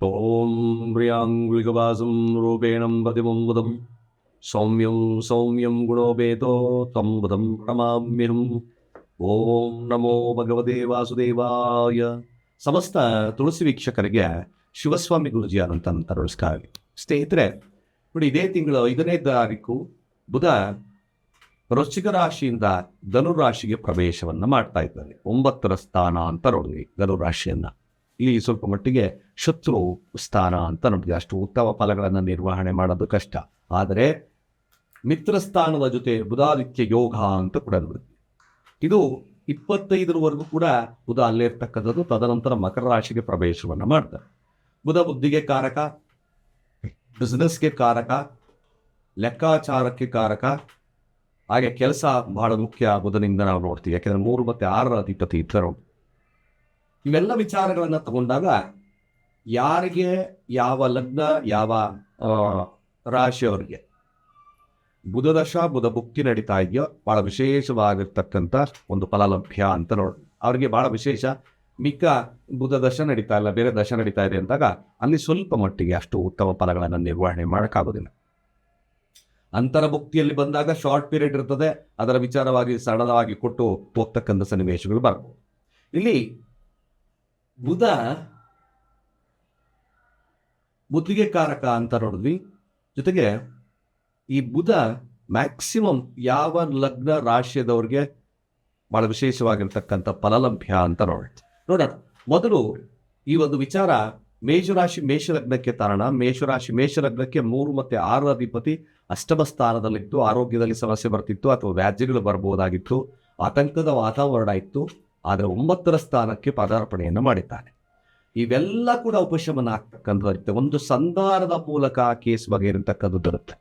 ॐ प्रियाङ्गुलिकवासं रूपेणं प्रतिबम्बुदं सौम्यं सौम्यं गुणोपेतो तं बुधं ಪ್ರಣಮಾಮ್ಯಹಂ ಓಂ ನಮೋ ಭಗವತೆ ವಾಸುದೇವಾಯ ಸಮಸ್ತ ತುಳಸಿ ವೀಕ್ಷಕರಿಗೆ ಶಿವಸ್ವಾಮಿ ಗುರುಜಿ ಅಂತ ನಮಸ್ಕಾರ ಸ್ನೇಹಿತರೆ ನೋಡಿ ಇದೇ ತಿಂಗಳು ಐದನೇ ತಾರೀಕು ಬುಧ ವೃಶ್ಚಿಕ ರಾಶಿಯಿಂದ ಧನುರಾಶಿಗೆ ಪ್ರವೇಶವನ್ನ ಮಾಡ್ತಾ ಇದ್ದಾನೆ ಒಂಬತ್ತರ ಸ್ಥಾನ ಅಂತ ನೋಡಿದ್ವಿ ಧನುರಾಶಿಯನ್ನ ಇಲ್ಲಿ ಸ್ವಲ್ಪ ಮಟ್ಟಿಗೆ ಶತ್ರು ಸ್ಥಾನ ಅಂತ ನೋಡಿದ್ವಿ ಅಷ್ಟು ಉತ್ತಮ ಫಲಗಳನ್ನು ನಿರ್ವಹಣೆ ಮಾಡೋದು ಕಷ್ಟ. ಆದರೆ ಮಿತ್ರ ಸ್ಥಾನದ ಜೊತೆ ಬುಧಾದಿತ್ಯ ಯೋಗ ಅಂತ ಕೂಡ ನೋಡಿದ್ವಿ ಇದು ಇಪ್ಪತ್ತೈದರವರೆಗೂ ಕೂಡ ಬುಧ ಅಲ್ಲೇ ಇರ್ತಕ್ಕಂಥದ್ದು. ತದನಂತರ ಮಕರ ರಾಶಿಗೆ ಪ್ರವೇಶವನ್ನು ಮಾಡ್ತಾರೆ. ಬುಧ ಬುದ್ಧಿಗೆ ಕಾರಕ ಬಿಸ್ನೆಸ್ಗೆ ಕಾರಕ, ಲೆಕ್ಕಾಚಾರಕ್ಕೆ ಕಾರಕ. ಹಾಗೆ ಕೆಲಸ ಬಹಳ ಮುಖ್ಯ ಬುಧನಿಂದ ನಾವು ನೋಡ್ತೀವಿ. ಯಾಕೆಂದ್ರೆ ಮೂರು ಮತ್ತೆ ಆರರ ಅಧಿಪತಿ ಇದ್ದರು ಇವೆಲ್ಲ ವಿಚಾರಗಳನ್ನ ತಗೊಂಡಾಗ ಯಾರಿಗೆ ಯಾವ ಲಗ್ನ, ಯಾವ ರಾಶಿಯವ್ರಿಗೆ ರಾಶಿಯವರಿಗೆ ಬುಧ ಭುಕ್ತಿ ನಡೀತಾ ಇದೆಯೋ, ಬಹಳ ವಿಶೇಷವಾಗಿರ್ತಕ್ಕಂಥ ಒಂದು ಫಲಲಭ್ಯ ಅಂತ ನೋಡಿ. ಅವರಿಗೆ ಬಹಳ ವಿಶೇಷ. ಮಿಕ್ಕ ಬುಧ ದಶ ನಡೀತಾ ಇಲ್ಲ, ಬೇರೆ ದಶ ನಡೀತಾ ಇದೆ ಅಂದಾಗ ಅಲ್ಲಿ ಸ್ವಲ್ಪ ಮಟ್ಟಿಗೆ ಅಷ್ಟು ಉತ್ತಮ ಫಲಗಳನ್ನು ನಿರ್ವಹಣೆ ಮಾಡೋಕ್ಕಾಗೋದಿಲ್ಲ. ಅಂತರ ಭುಕ್ತಿಯಲ್ಲಿ ಬಂದಾಗ ಶಾರ್ಟ್ ಪೀರಿಯಡ್ ಇರ್ತದೆ, ಅದರ ವಿಚಾರವಾಗಿ ಸರಳವಾಗಿ ಕೊಟ್ಟು ಹೋಗ್ತಕ್ಕಂಥ ಸನ್ನಿವೇಶಗಳು ಬರಬಹುದು. ಇಲ್ಲಿ ಬುಧ ಬುದ್ಧಿಗೆ ಕಾರಕ ಅಂತ ನೋಡಿದ್ವಿ. ಜೊತೆಗೆ ಈ ಬುಧ ಮ್ಯಾಕ್ಸಿಮಮ್ ಯಾವ ಲಗ್ನ ರಾಶಿಯದವ್ರಿಗೆ ಬಹಳ ವಿಶೇಷವಾಗಿರ್ತಕ್ಕಂಥ ಫಲಲಭ್ಯ ಅಂತ ನೋಡಿ ನೋಡೋಣ ಮೊದಲು ಈ ಒಂದು ವಿಚಾರ ಮೇಷರಾಶಿ, ಮೇಷಲಗ್ನಕ್ಕೆ ತಾರಣ ಮೇಷರಾಶಿ, ಮೇಷಲಗ್ನಕ್ಕೆ ಮೂರು ಮತ್ತೆ ಆರು ಅಧಿಪತಿ ಅಷ್ಟಮ ಸ್ಥಾನದಲ್ಲಿತ್ತು. ಆರೋಗ್ಯದಲ್ಲಿ ಸಮಸ್ಯೆ ಬರ್ತಿತ್ತು ಅಥವಾ ವ್ಯಾಜ್ಯಗಳು ಬರ್ಬೋದಾಗಿತ್ತು. ಆತಂಕದ ವಾತಾವರಣ ಇತ್ತು. ಆದರೆ ಒಂಬತ್ತರ ಸ್ಥಾನಕ್ಕೆ ಪದಾರ್ಪಣೆಯನ್ನು ಮಾಡಿದ್ದಾನೆ. ಇವೆಲ್ಲ ಕೂಡ ಉಪಶಮನ ಆಗ್ತಕ್ಕಂಥದ್ದು ಒಂದು ಸಂಧಾನದ ಮೂಲಕ ಕೇಸ್ ಬಗೆಹರಿತಕ್ಕಂಥದ್ದು ಬರುತ್ತೆ.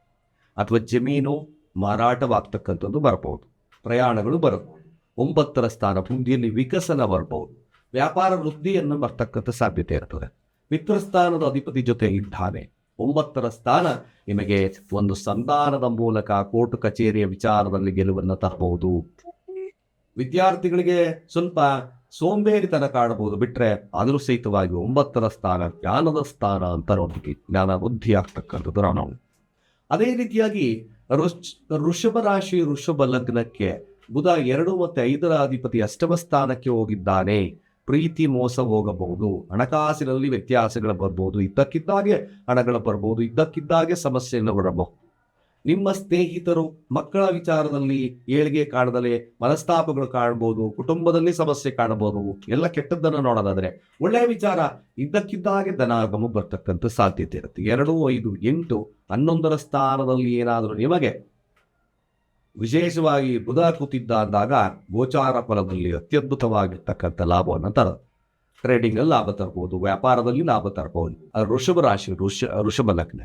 ಅಥವಾ ಜಮೀನು ಮಾರಾಟವಾಗ್ತಕ್ಕಂಥದ್ದು ಬರಬಹುದು. ಪ್ರಯಾಣಗಳು ಬರಬಹುದು. ಒಂಬತ್ತರ ಸ್ಥಾನ ಬುದ್ಧಿಯಲ್ಲಿ ವಿಕಸನ ಬರಬಹುದು. ವ್ಯಾಪಾರ ವೃದ್ಧಿಯನ್ನು ಬರ್ತಕ್ಕಂಥ ಸಾಧ್ಯತೆ ಇರ್ತದೆ. ಮಿತ್ರಸ್ಥಾನದ ಅಧಿಪತಿ ಜೊತೆ ಇದ್ದಾನೆ. ಒಂಬತ್ತರ ಸ್ಥಾನ ನಿಮಗೆ ಒಂದು ಸಂಧಾನದ ಮೂಲಕ ಕೋರ್ಟ್ ಕಚೇರಿಯ ವಿಚಾರದಲ್ಲಿ ಗೆಲುವನ್ನು ತರಬಹುದು. ವಿದ್ಯಾರ್ಥಿಗಳಿಗೆ ಸ್ವಲ್ಪ ಸೋಂಬೇರಿತನ ಕಾಣಬಹುದು. ಬಿಟ್ರೆ ಅದ್ರ ಸಹಿತವಾಗಿ ಒಂಬತ್ತರ ಸ್ಥಾನ, ಜ್ಞಾನದ ಸ್ಥಾನ ಅಂತ ನೋಡ್ತೀವಿ ಜ್ಞಾನ ಬುದ್ಧಿ ಆಗ್ತಕ್ಕಂಥದ್ದು ನಾವು. ಅದೇ ರೀತಿಯಾಗಿ ಋಷ್ ಋಷಭ ರಾಶಿ ಋಷಭ ಲಗ್ನಕ್ಕೆ ಬುಧ ಎರಡು ಮತ್ತೆ ಐದರ ಅಧಿಪತಿ ಅಷ್ಟಮ ಸ್ಥಾನಕ್ಕೆ ಹೋಗಿದ್ದಾನೆ. ಪ್ರೀತಿ ಮೋಸ ಹೋಗಬಹುದು, ಹಣಕಾಸಿನಲ್ಲಿ ವ್ಯತ್ಯಾಸಗಳು ಬರ್ಬೋದು. ಇದ್ದಕ್ಕಿದ್ದಾಗೆ ಹಣಗಳು ಬರ್ಬೋದು, ಇದ್ದಕ್ಕಿದ್ದಾಗೆ ಸಮಸ್ಯೆಯನ್ನು ಬರಬಹುದು. ನಿಮ್ಮ ಸ್ನೇಹಿತರು ಮಕ್ಕಳ ವಿಚಾರದಲ್ಲಿ ಏಳಿಗೆ ಕಾಣದಲೆ ಮನಸ್ತಾಪಗಳು ಕಾಣಬಹುದು ಕುಟುಂಬದಲ್ಲಿ ಸಮಸ್ಯೆ ಕಾಣಬಹುದು ಎಲ್ಲ ಕೆಟ್ಟದ್ದನ್ನು ನೋಡೋದಾದ್ರೆ ಒಳ್ಳೆಯ ವಿಚಾರ. ಇದ್ದಕ್ಕಿದ್ದಾಗೆ ಧನಾಗಮ ಬರ್ತಕ್ಕಂಥ ಸಾಧ್ಯತೆ ಇರುತ್ತೆ. ಎರಡು, ಐದು, ಎಂಟು, ಹನ್ನೊಂದರ ಸ್ಥಾನದಲ್ಲಿ ಏನಾದರೂ ನಿಮಗೆ ವಿಶೇಷವಾಗಿ ಬುಧ ಅಂದಾಗ ಗೋಚಾರ ಫಲದಲ್ಲಿ ಅತ್ಯದ್ಭುತವಾಗಿರ್ತಕ್ಕಂಥ ಲಾಭವನ್ನು ತರ ಟ್ರೇಡಿಂಗ್ ಅಲ್ಲಿ ಲಾಭ ತರಬಹುದು ವ್ಯಾಪಾರದಲ್ಲಿ ಲಾಭ ತರಬಹುದು ಋಷಭ ರಾಶಿ ಋಷ ಋಷಭ ಲಗ್ನ.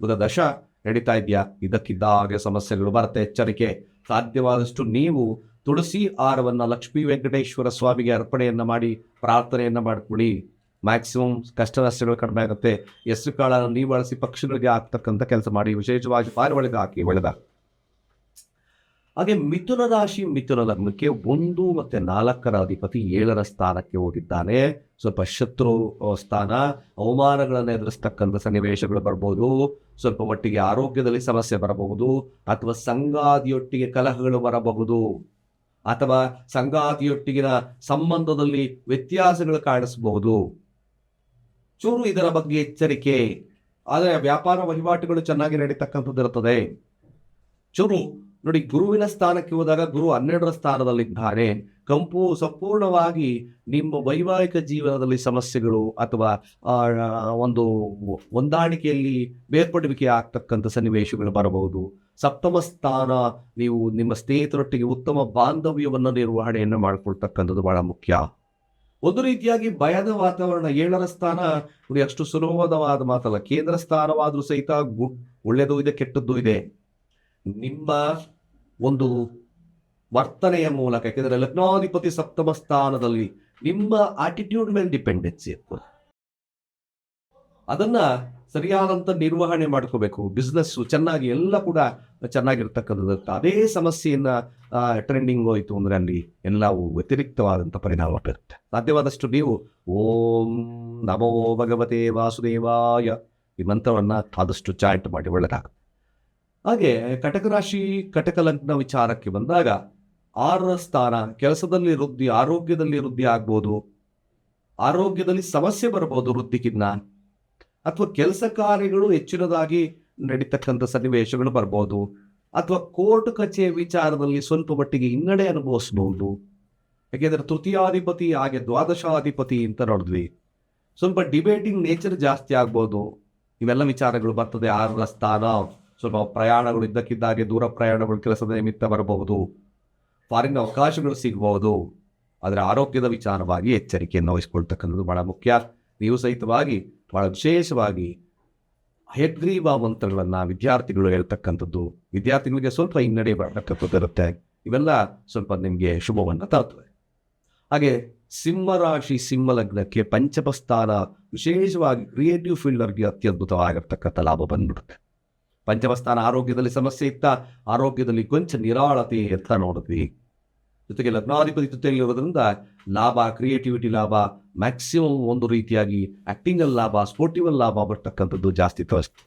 ಬುಧ ದಶ ನಡೀತಾ ಇದೆಯಾ? ಇದಕ್ಕಿದ್ದಾಗೆ ಸಮಸ್ಯೆಗಳು ಬರುತ್ತೆ. ಎಚ್ಚರಿಕೆ. ಸಾಧ್ಯವಾದಷ್ಟು ನೀವು ತುಳಸಿ ಆರವನ್ನ ಲಕ್ಷ್ಮೀ ವೆಂಕಟೇಶ್ವರ ಸ್ವಾಮಿಗೆ ಅರ್ಪಣೆಯನ್ನ ಮಾಡಿ ಪ್ರಾರ್ಥನೆಯನ್ನ ಮಾಡ್ಕೊಳ್ಳಿ. ಮ್ಯಾಕ್ಸಿಮಮ್ ಕಷ್ಟ ನಷ್ಟಗಳು ಕಡಿಮೆ ಆಗುತ್ತೆ. ಹೆಸರು ಕಾಳನ್ನು ನೀವು ಬಳಸಿ ಪಕ್ಷಿಗಳಿಗೆ ಆಗ್ತಕ್ಕಂಥ ಕೆಲಸ ಮಾಡಿ. ವಿಶೇಷವಾಗಿ ಪಾರಿವಾಳಗೆ ಹಾಕಿ ಒಳ್ಳೆದಾಗ ಹಾಗೆ ಮಿಥುನ ರಾಶಿ, ಮಿಥುನ ಲಗ್ನಕ್ಕೆ ಒಂದು ಮತ್ತೆ ನಾಲ್ಕರ ಅಧಿಪತಿ ಏಳರ ಸ್ಥಾನಕ್ಕೆ ಹೋಗಿದ್ದಾನೆ. ಸ್ವಲ್ಪ ಶತ್ರು ಸ್ಥಾನ. ಅವಮಾನಗಳನ್ನು ಎದುರಿಸ್ತಕ್ಕಂಥ ಸನ್ನಿವೇಶಗಳು ಬರ್ಬೋದು. ಸ್ವಲ್ಪ ಮಟ್ಟಿಗೆ ಆರೋಗ್ಯದಲ್ಲಿ ಸಮಸ್ಯೆ ಬರಬಹುದು. ಅಥವಾ ಸಂಗಾತಿಯೊಟ್ಟಿಗೆ ಕಲಹಗಳು ಬರಬಹುದು. ಅಥವಾ ಸಂಗಾತಿಯೊಟ್ಟಿಗಿನ ಸಂಬಂಧದಲ್ಲಿ ವ್ಯತ್ಯಾಸಗಳು ಕಾಣಿಸಬಹುದು. ಚೂರು ಇದರ ಬಗ್ಗೆ ಎಚ್ಚರಿಕೆ. ಆದರೆ ವ್ಯಾಪಾರ ವಹಿವಾಟುಗಳು ಚೆನ್ನಾಗಿ ನಡೀತಕ್ಕಂಥದ್ದು ಇರುತ್ತದೆ. ಚೂರು ನೋಡಿ, ಗುರುವಿನ ಸ್ಥಾನಕ್ಕೆ ಹೋದಾಗ ಗುರು ಹನ್ನೆರಡರ ಸ್ಥಾನದಲ್ಲಿದ್ದಾನೆ. ಕಂಪು ಸಂಪೂರ್ಣವಾಗಿ ನಿಮ್ಮ ವೈವಾಹಿಕ ಜೀವನದಲ್ಲಿ ಸಮಸ್ಯೆಗಳು ಅಥವಾ ಒಂದು ಹೊಂದಾಣಿಕೆಯಲ್ಲಿ ಬೇರ್ಪಡುವಿಕೆ ಆಗ್ತಕ್ಕಂಥ ಸನ್ನಿವೇಶಗಳು ಬರಬಹುದು. ಸಪ್ತಮ ಸ್ಥಾನ, ನೀವು ನಿಮ್ಮ ಸ್ನೇಹಿತರೊಟ್ಟಿಗೆ ಉತ್ತಮ ಬಾಂಧವ್ಯವನ್ನು ನಿರ್ವಹಣೆಯನ್ನು ಮಾಡಿಕೊಳ್ತಕ್ಕಂಥದ್ದು ಬಹಳ ಮುಖ್ಯ. ಒಂದು ರೀತಿಯಾಗಿ ಭಯದ ವಾತಾವರಣ, ಏಳರ ಸ್ಥಾನ, ನೋಡಿ, ಅಷ್ಟು ಸುಲಭವಾದ ಮಾತಲ್ಲ. ಕೇಂದ್ರ ಸ್ಥಾನವಾದರೂ ಸಹಿತ ಒಳ್ಳೆಯದು ಇದೆ, ಕೆಟ್ಟದ್ದು ಇದೆ. ನಿಮ್ಮ ಒಂದು ವರ್ತನೆಯ ಮೂಲಕ, ಯಾಕೆಂದ್ರೆ ಲಗ್ನಾಧಿಪತಿ ಸಪ್ತಮ ಸ್ಥಾನದಲ್ಲಿ ನಿಮ್ಮ ಆಟಿಟ್ಯೂಡ್ ಮೇಲೆ ಡಿಪೆಂಡೆನ್ಸಿ ಇರ್ತದೆ. ಅದನ್ನ ಸರಿಯಾದಂಥ ನಿರ್ವಹಣೆ ಮಾಡ್ಕೋಬೇಕು. ಬಿಸ್ನೆಸ್ಸು ಚೆನ್ನಾಗಿ ಎಲ್ಲ ಕೂಡ ಚೆನ್ನಾಗಿರ್ತಕ್ಕಂಥದ್ದು. ಅದೇ ಸಮಸ್ಯೆಯನ್ನ ಟ್ರೆಂಡಿಂಗ್ ಹೋಯಿತು ಅಂದರೆ ಅಲ್ಲಿ ಎಲ್ಲವೂ ವ್ಯತಿರಿಕ್ತವಾದಂಥ ಪರಿಣಾಮ ಬೀರುತ್ತೆ. ಸಾಧ್ಯವಾದಷ್ಟು ನೀವು ಓಂ ನಮೋ ಭಗವತೆ ವಾಸುದೇವಾಯ ಈ ಮಂತ್ರವನ್ನು ಆದಷ್ಟು ಚಾಂಟ್ ಮಾಡಿ, ಒಳ್ಳೆದಾಗುತ್ತೆ. ಹಾಗೆ, ಕಟಕ ರಾಶಿ, ಕಟಕ ಲಗ್ನ ವಿಚಾರಕ್ಕೆ ಬಂದಾಗ ಆರರ ಸ್ಥಾನ, ಕೆಲಸದಲ್ಲಿ ವೃದ್ಧಿ, ಆರೋಗ್ಯದಲ್ಲಿ ವೃದ್ಧಿ ಆಗ್ಬೋದು. ಆರೋಗ್ಯದಲ್ಲಿ ಸಮಸ್ಯೆ ಬರಬಹುದು ವೃದ್ಧಿಗಿನ್ನ ಅಥವಾ ಕೆಲಸ ಕಾರ್ಯಗಳು ಹೆಚ್ಚಿನದಾಗಿ ನಡೀತಕ್ಕಂಥ ಸನ್ನಿವೇಶಗಳು ಬರ್ಬೋದು. ಅಥವಾ ಕೋರ್ಟ್ ಕಚೇರಿ ವಿಚಾರದಲ್ಲಿ ಸ್ವಲ್ಪ ಮಟ್ಟಿಗೆ ಹಿನ್ನಡೆ ಅನುಭವಿಸಬಹುದು ಯಾಕೆಂದ್ರೆ ತೃತೀಯಾಧಿಪತಿ ಹಾಗೆ ದ್ವಾದಶಾಧಿಪತಿ ಅಂತ ನೋಡಿದ್ವಿ. ಸ್ವಲ್ಪ ಡಿಬೇಟಿಂಗ್ ನೇಚರ್ ಜಾಸ್ತಿ ಆಗ್ಬೋದು. ಇವೆಲ್ಲ ವಿಚಾರಗಳು ಬರ್ತದೆ. ಆರರ ಸ್ಥಾನ. ಸ್ವಲ್ಪ ಪ್ರಯಾಣಗಳು ಇದ್ದಕ್ಕಿದ್ದಾಗೆ ದೂರ ಪ್ರಯಾಣಗಳು ಕೆಲಸದ ನಿಮಿತ್ತ ಬರಬಹುದು. ಫಾರಿನ್ ಅವಕಾಶಗಳು ಸಿಗಬಹುದು. ಆದರೆ ಆರೋಗ್ಯದ ವಿಚಾರವಾಗಿ ಎಚ್ಚರಿಕೆಯನ್ನು ವಹಿಸ್ಕೊಳ್ತಕ್ಕಂಥದ್ದು ಬಹಳ ಮುಖ್ಯ. ನೀವು ಸಹಿತವಾಗಿ ಬಹಳ ವಿಶೇಷವಾಗಿ ಹೆಗ್ರೀವ ಮಂತ್ರಗಳನ್ನು ವಿದ್ಯಾರ್ಥಿಗಳು ಹೇಳ್ತಕ್ಕಂಥದ್ದು. ವಿದ್ಯಾರ್ಥಿಗಳಿಗೆ ಸ್ವಲ್ಪ ಹಿನ್ನಡೆ ಬರ್ತಕ್ಕಂಥದ್ದು ಇರುತ್ತೆ. ಇವೆಲ್ಲ ಸ್ವಲ್ಪ ನಿಮಗೆ ಶುಭವನ್ನು ತರುತ್ತವೆ. ಹಾಗೆ ಸಿಂಹರಾಶಿ ಸಿಂಹಲಗ್ನಕ್ಕೆ ಲಗ್ನಕ್ಕೆ ಸ್ಥಾನ ವಿಶೇಷವಾಗಿ ಕ್ರಿಯೇಟಿವ್ ಫೀಲ್ಡರ್ಗೆ ಅತ್ಯದ್ಭುತವಾಗಿರ್ತಕ್ಕಂಥ ಲಾಭ ಬಂದ್ಬಿಡುತ್ತೆ ಪಂಚಮ ಸ್ಥಾನ ಆರೋಗ್ಯದಲ್ಲಿ ಸಮಸ್ಯೆ ಇತ್ತ ಆರೋಗ್ಯದಲ್ಲಿ ಕೊಂಚ ನಿರಾಳತೆ ಅಂತ ನೋಡಿದ್ವಿ ಜೊತೆಗೆ ಲಗ್ನಾಧಿಪತಿ ಜೊತೆಯಲ್ಲಿರೋದ್ರಿಂದ ಲಾಭ ಕ್ರಿಯೇಟಿವಿಟಿ ಲಾಭ ಮ್ಯಾಕ್ಸಿಮಮ್ ಒಂದು ರೀತಿಯಾಗಿ ಆಕ್ಟಿಂಗಲ್ ಲಾಭ ಸ್ಪೋರ್ಟಿವಲ್ ಲಾಭ ಬರ್ತಕ್ಕಂಥದ್ದು ಜಾಸ್ತಿ ತೋರಿಸ್ತು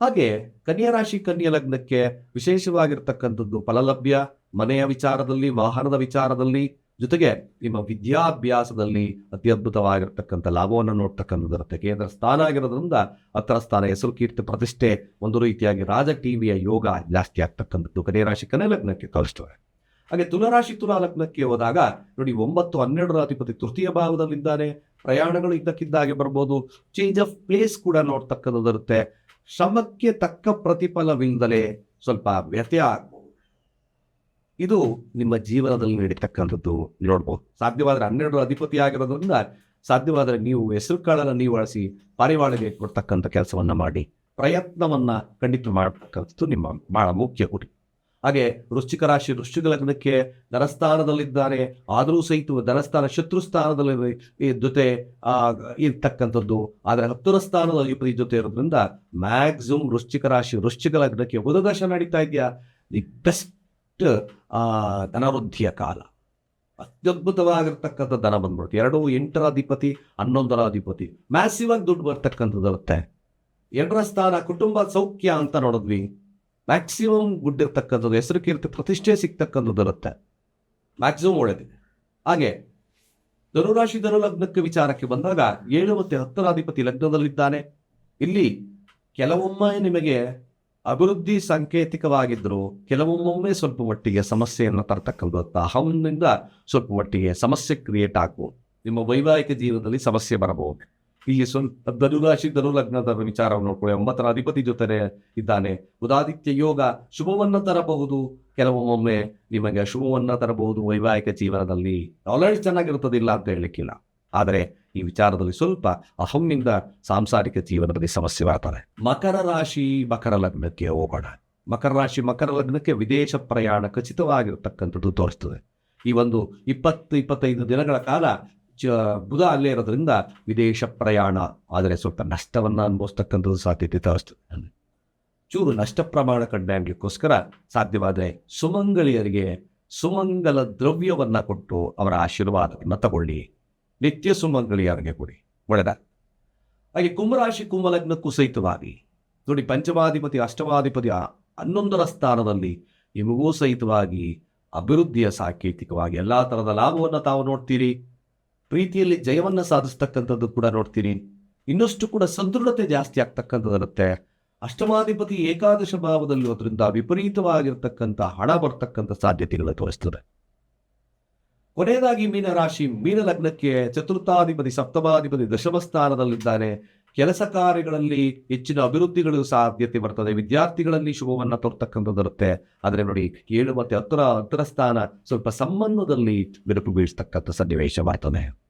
ಹಾಗೆ ಕನ್ಯಾ ರಾಶಿ, ಕನ್ಯಾ ಲಗ್ನಕ್ಕೆ ವಿಶೇಷವಾಗಿರ್ತಕ್ಕಂಥದ್ದು ಫಲಲಭ್ಯ, ಮನೆಯ ವಿಚಾರದಲ್ಲಿ, ವಾಹನದ ವಿಚಾರದಲ್ಲಿ ಜೊತೆಗೆ ನಿಮ್ಮ ವಿದ್ಯಾಭ್ಯಾಸದಲ್ಲಿ ಅತಿ ಅದ್ಭುತವಾಗಿರ್ತಕ್ಕಂಥ ಲಾಭವನ್ನು ನೋಡ್ತಕ್ಕಂಥದ್ದು ಇರುತ್ತೆ ಕೇಂದ್ರ ಸ್ಥಾನ ಆಗಿರೋದ್ರಿಂದ ಹತ್ತರ ಸ್ಥಾನ, ಹೆಸರು, ಕೀರ್ತಿ, ಪ್ರತಿಷ್ಠೆ, ಒಂದು ರೀತಿಯಾಗಿ ರಾಜ ಟಿವಿಯ ಯೋಗ ಜಾಸ್ತಿ ಆಗ್ತಕ್ಕಂಥದ್ದು. ರಾಶಿ, ಕನ್ಯಾ ಲಗ್ನಕ್ಕೆ ತೋರಿಸ್ತವೆ ಹಾಗೆ ತುಲರಾಶಿ ತುಲಾ ಲಗ್ನಕ್ಕೆ ಹೋದಾಗ ನೋಡಿ ಒಂಬತ್ತು, ಹನ್ನೆರಡರ ಅಧಿಪತಿ ತೃತೀಯ ಭಾವದಲ್ಲಿದ್ದಾನೆ ಪ್ರಯಾಣಗಳು ಇದ್ದಕ್ಕಿದ್ದಾಗೆ ಬರ್ಬೋದು. ಚೇಂಜ್ ಆಫ್ ಪ್ಲೇಸ್ ಕೂಡ ನೋಡ್ತಕ್ಕಂಥದ್ದು ಇರುತ್ತೆ. ಶ್ರಮಕ್ಕೆ ತಕ್ಕ ಪ್ರತಿಫಲವಿಲ್ಲದಲೇ ಸ್ವಲ್ಪ ಆಗ್ಬೋದು ಇದು ನಿಮ್ಮ ಜೀವನದಲ್ಲಿ ನಡೀತಕ್ಕಂಥದ್ದು ನೋಡ್ಬೋದು. ಸಾಧ್ಯವಾದರೆ ಹನ್ನೆರಡು ಅಧಿಪತಿ ಆಗಿರೋದ್ರಿಂದ ಸಾಧ್ಯವಾದರೆ ನೀವು ಹೆಸರು ಕಾಳನ್ನು ನೀವು ಬಳಸಿ ಪಾರಿವಾಳಗೆ ಕೊಡ್ತಕ್ಕಂಥ ಕೆಲಸವನ್ನು ಮಾಡಿ, ಪ್ರಯತ್ನವನ್ನು ಖಂಡಿತ ಮಾಡತಕ್ಕಂಥದ್ದು ನಿಮ್ಮ ಬಹಳ ಮುಖ್ಯ ಗುರಿ. ಹಾಗೆ ವೃಶ್ಚಿಕ ರಾಶಿ ವೃಶ್ಚಿಕ ಲಗ್ನಕ್ಕೆ ಧನಸ್ಥಾನದಲ್ಲಿದ್ದಾರೆ, ಆದರೂ ಸಹಿತ ಧನಸ್ಥಾನ ಶತ್ರು ಸ್ಥಾನದಲ್ಲಿ ಈ ಜೊತೆ ಇರ್ತಕ್ಕಂಥದ್ದು. ಆದರೆ ಹತ್ತರ ಸ್ಥಾನದಲ್ಲಿ ಅಧಿಪತಿ ಜೊತೆ ಇರೋದ್ರಿಂದ ಮ್ಯಾಕ್ಸಿಮಮ್ ವೃಶ್ಚಿಕ ರಾಶಿ ವೃಶ್ಚಿಕ ಲಗ್ನಕ್ಕೆ ಬುಧದಶ ನಡೀತಾ ಇದೆಯಾ? ದಿ ಬೆಸ್ಟ್ ಧನವೃದ್ಧಿಯ ಕಾಲ. ಅತ್ಯದ್ಭುತವಾಗಿರ್ತಕ್ಕಂಥ ಧನ ಬಂದ್ಬಿಡುತ್ತೆ. ಎರಡು ಎಂಟರ ಅಧಿಪತಿ ಹನ್ನೊಂದರ ಅಧಿಪತಿ ಮ್ಯಾಸಿವ್ ಆಗಿ ದುಡ್ಡು ಬರ್ತಕ್ಕಂಥದ್ದು ಬರುತ್ತೆ ಎರಡರ ಸ್ಥಾನ, ಕುಟುಂಬ ಸೌಖ್ಯ ಅಂತ ನೋಡಿದ್ವಿ. ಮ್ಯಾಕ್ಸಿಮಮ್ ಗುಡ್ಡಿರ್ತಕ್ಕಂಥದ್ದು, ಹೆಸರು ಕೀರ್ತಿ, ಪ್ರತಿಷ್ಠೆ ಸಿಗ್ತಕ್ಕಂಥದ್ದು ಇರುತ್ತೆ ಮ್ಯಾಕ್ಸಿಮಮ್ ಒಳ್ಳೆದಿದೆ. ಹಾಗೆ, ಧನುರಾಶಿ, ಧನುಲಗ್ನಕ್ಕೆ ವಿಚಾರಕ್ಕೆ ಬಂದಾಗ, ಏಳು ಮತ್ತೆ ಹತ್ತರ ಅಧಿಪತಿ ಲಗ್ನದಲ್ಲಿದ್ದಾನೆ. ಇಲ್ಲಿ ಕೆಲವೊಮ್ಮೆ ನಿಮಗೆ ಅಭಿವೃದ್ಧಿ ಸಾಂಕೇತಿಕವಾಗಿದ್ದರೂ ಕೆಲವೊಮ್ಮೊಮ್ಮೆ ಸ್ವಲ್ಪ ಮಟ್ಟಿಗೆ ಸಮಸ್ಯೆಯನ್ನು ತರ್ತಕ್ಕಂಥ ಅಹಂನಿಂದ ಸ್ವಲ್ಪ ಮಟ್ಟಿಗೆ ಸಮಸ್ಯೆ ಕ್ರಿಯೇಟ್ ಆಗ್ಬೋದು ನಿಮ್ಮ ವೈವಾಹಿಕ ಜೀವನದಲ್ಲಿ ಸಮಸ್ಯೆ ಬರಬಹುದು. ಈ ಸ್ವಲ್ಪ ಧನುರಾಶಿ ಧನುಲಗ್ನದ ವಿಚಾರವನ್ನು ನೋಡ್ಕೊಳ್ಳಿ. ಒಂಬತ್ತರ ಅಧಿಪತಿ ಜೊತೆ ಇದ್ದಾನೆ. ಉದಾದಿತ್ಯ ಯೋಗ ಶುಭವನ್ನು ತರಬಹುದು. ಕೆಲವೊಮ್ಮೊಮ್ಮೆ ನಿಮಗೆ ಶುಭವನ್ನು ತರಬಹುದು ವೈವಾಹಿಕ ಜೀವನದಲ್ಲಿ. ನಾಲೆಡ್ಜ್ ಚೆನ್ನಾಗಿರುತ್ತದಿಲ್ಲ ಅಂತ ಹೇಳಲಿಕ್ಕಿಲ್ಲ. ಆದರೆ ಈ ವಿಚಾರದಲ್ಲಿ ಸ್ವಲ್ಪ ಅಹಮ್ಮಿಂದ ಸಾಂಸಾರಿಕ ಜೀವನದಲ್ಲಿ ಸಮಸ್ಯೆ ಬರ್ತಾರೆ ಮಕರ ರಾಶಿ ಮಕರ ಲಗ್ನಕ್ಕೆ ಹೋಗೋಣ. ಮಕರ ರಾಶಿ ಮಕರ ಲಗ್ನಕ್ಕೆ ವಿದೇಶ ಪ್ರಯಾಣ ಖಚಿತವಾಗಿರ್ತಕ್ಕಂಥದ್ದು ತೋರಿಸ್ತದೆ. ಈ ಒಂದು ಇಪ್ಪತ್ತು, ಇಪ್ಪತ್ತೈದು ದಿನಗಳ ಕಾಲ ಚ, ಬುಧ ಅಲ್ಲೇ ಇರೋದ್ರಿಂದ ವಿದೇಶ ಪ್ರಯಾಣ, ಆದರೆ ಸ್ವಲ್ಪ ನಷ್ಟವನ್ನು ಅನುಭವಿಸ್ತಕ್ಕಂಥದ್ದು ಸಾಧ್ಯತೆ ತೋರಿಸ್ತದೆ ಚೂರು ನಷ್ಟ ಪ್ರಮಾಣ ಕಡಿಮೆ ಆಗಲಿಕ್ಕೋಸ್ಕರ ಸಾಧ್ಯವಾದರೆ ಸುಮಂಗಳಿಯರಿಗೆ ಸುಮಂಗಲ ದ್ರವ್ಯವನ್ನು ಕೊಟ್ಟು ಅವರ ಆಶೀರ್ವಾದವನ್ನು ತಗೊಳ್ಳಿ. ನಿತ್ಯ ಸುಮಂಗಳಿಯರಿಗೆ ಕೊಡಿ? ಒಳ್ಳೆದ ಹಾಗೆ ಕುಂಭರಾಶಿ ಕುಂಭಲಗ್ನಕ್ಕೂ ಸಹಿತವಾಗಿ, ನೋಡಿ ಪಂಚಮಾಧಿಪತಿ, ಅಷ್ಟಮಾಧಿಪತಿ ಹನ್ನೊಂದರ ಸ್ಥಾನದಲ್ಲಿ ನಿಮಗೂ ಸಹಿತವಾಗಿ ಅಭಿವೃದ್ಧಿಯ ಸಾಂಕೇತಿಕವಾಗಿ ಎಲ್ಲಾ ಥರದ ಲಾಭವನ್ನು ತಾವು ನೋಡ್ತೀರಿ. ಪ್ರೀತಿಯಲ್ಲಿ ಜಯವನ್ನು ಸಾಧಿಸ್ತಕ್ಕಂಥದ್ದು ಕೂಡ ನೋಡ್ತೀರಿ. ಇನ್ನಷ್ಟು ಕೂಡ ಸದೃಢತೆ ಜಾಸ್ತಿ ಆಗ್ತಕ್ಕಂಥದ್ದಿರುತ್ತೆ. ಅಷ್ಟಮಾಧಿಪತಿ ಏಕಾದಶ ಭಾವದಲ್ಲಿ ಅದರಿಂದ ವಿಪರೀತವಾಗಿರ್ತಕ್ಕಂಥ ಹಣ ಬರ್ತಕ್ಕಂಥ ಸಾಧ್ಯತೆಗಳು ತೋರಿಸ್ತದೆ. ಕೊನೆಯದಾಗಿ ಮೀನರಾಶಿ ಮೀನ ಲಗ್ನಕ್ಕೆ ಚತುರ್ಥಾಧಿಪತಿ, ಸಪ್ತಮಾಧಿಪತಿ, ದಶಮ ಸ್ಥಾನದಲ್ಲಿದ್ದಾನೆ. ಕೆಲಸ ಕಾರ್ಯಗಳಲ್ಲಿ ಹೆಚ್ಚಿನ ಅಭಿವೃದ್ಧಿಗಳು ಸಾಧ್ಯತೆ ಬರ್ತದೆ. ವಿದ್ಯಾರ್ಥಿಗಳಲ್ಲಿ ಶುಭವನ್ನ ತೋರ್ತಕ್ಕಂಥದ್ದಿರುತ್ತೆ ಆದರೆ ನೋಡಿ, ಏಳು ಮತ್ತೆ ಹತ್ತರ ಹತ್ತರ ಸ್ಥಾನ ಸ್ವಲ್ಪ ಸಂಬಂಧದಲ್ಲಿ ಬಿರುಕು ಬೀಳ್ತಕ್ಕಂಥ ಸನ್ನಿವೇಶ ಬರ್ತದೆ.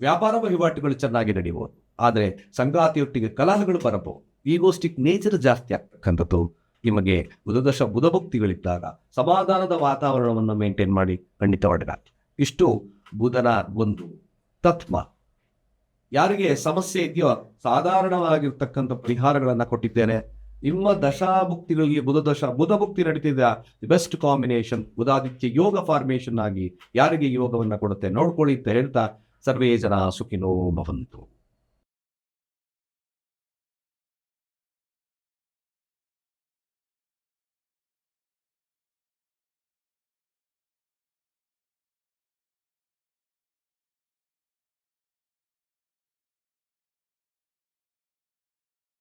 ವ್ಯಾಪಾರ ವಹಿವಾಟುಗಳು ಚೆನ್ನಾಗಿ ನಡೆಯಬಹುದು. ಆದರೆ ಸಂಗಾತಿಯೊಟ್ಟಿಗೆ ಕಲಹಗಳು ಬರಬಹುದು. ಈಗೋಸ್ಟಿಕ್ ನೇಚರ್ ಜಾಸ್ತಿ ಆಗ್ತಕ್ಕಂಥದ್ದು. ನಿಮಗೆ ಬುಧದಶ ಬುಧಭಕ್ತಿಗಳಿದ್ದಾಗ ಸಮಾಧಾನದ ವಾತಾವರಣವನ್ನು ಮೇಂಟೈನ್ ಮಾಡಿ ಖಂಡಿತ ಒಳ್ಳೆದಾಗ್ತದೆ ಇಷ್ಟು ಬುಧನ ಒಂದು ತತ್ವ. ಯಾರಿಗೆ ಸಮಸ್ಯೆ ಇದೆಯೋ ಸಾಧಾರಣವಾಗಿರ್ತಕ್ಕಂಥ ಪರಿಹಾರಗಳನ್ನು ಕೊಟ್ಟಿದ್ದೇನೆ. ನಿಮ್ಮ ದಶಾಭುಕ್ತಿಗಳಿಗೆ ಬುಧ ದಶ ಬುಧ ಭುಕ್ತಿ ನಡೀತಿದೆ ಬೆಸ್ಟ್ ಕಾಂಬಿನೇಷನ್ ಬುಧಾದಿತ್ಯ ಯೋಗ ಫಾರ್ಮೇಷನ್ ಆಗಿ ಯಾರಿಗೆ ಯೋಗವನ್ನು ಕೊಡುತ್ತೆ ನೋಡ್ಕೊಳ್ಳಿ ಅಂತ ಹೇಳ್ತಾ ಸರ್ವೇ ಜನ ಸುಖಿನೋ ಭವಂತು.